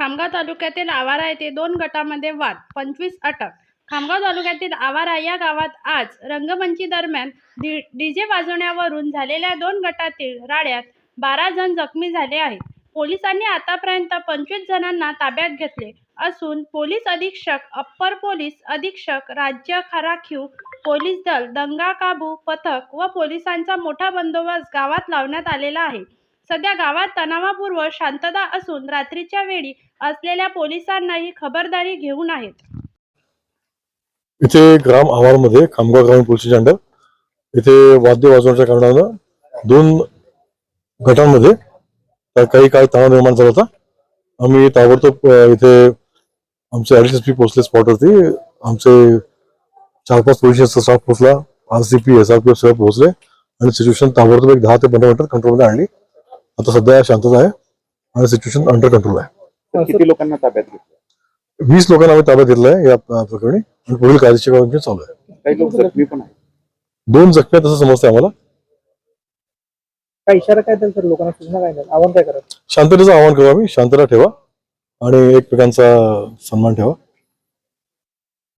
खामगाव तालुक्यातील आवारा येथे दोन गटामध्ये वाद पंचवीस अटक. खामगाव तालुक्यातील आवारा या गावात आज रंगमंची दरम्यान डी डीजे वाजवण्यावरून झालेल्या दोन गटातील राड्यात बारा जण जखमी झाले आहेत. पोलिसांनी आतापर्यंत पंचवीस जणांना ताब्यात घेतले असून पोलीस अधीक्षक अप्पर पोलीस अधीक्षक राज्य खराखीव पोलीस दल दंगा काबू पथक व पोलिसांचा मोठा बंदोबस्त गावात लावण्यात आलेला आहे. सध्या गावात तणावापूर्व शांतता असून रात्रीच्या वेळी असलेल्या पोलिसांनाही खबरदारी घेऊन आहेत. इथे ग्राम आवारमध्ये खामगाव ग्रामीण पोलीस अंडर इथे वाद्य वाजवण्याच्या कारणानं दोन गटांमध्ये काही काळ तणाव निर्माण झाला होता. आम्ही ताबडतोब इथे आमचे अडीच एस पी पोहोचले स्पॉटवरती. आमचे चार पाच पोलिसांचा स्टाफ पोहोचला. R C P S R P F सगळे पोहोचले. आणि सिच्युएशन ताबडतोब एक दहा ते पंधरा मिनिटात कंट्रोलमध्ये आणली. आता सध्या शांतता आहे आणि सिच्युएशन अंडर कंट्रोल आहे. किती लोकांना ताब्यात घेतलं वीस लोकांना आम्ही ताब्यात घेतलं आहे या प्रकरणी आणि पुढील कायदेशीर कारवाई चालू आहे. काही लोक जखमी पण आहेत. दोन जखमी आहेत असं समजतंय आम्हाला. काय इशारा काय द्याल सर लोकांना? सूचना काय द्याल? आव्हान काय करत शांततेचं आवाहन करू आम्ही. शांतता ठेवा आणि एकमेकांचा सन्मान ठेवा.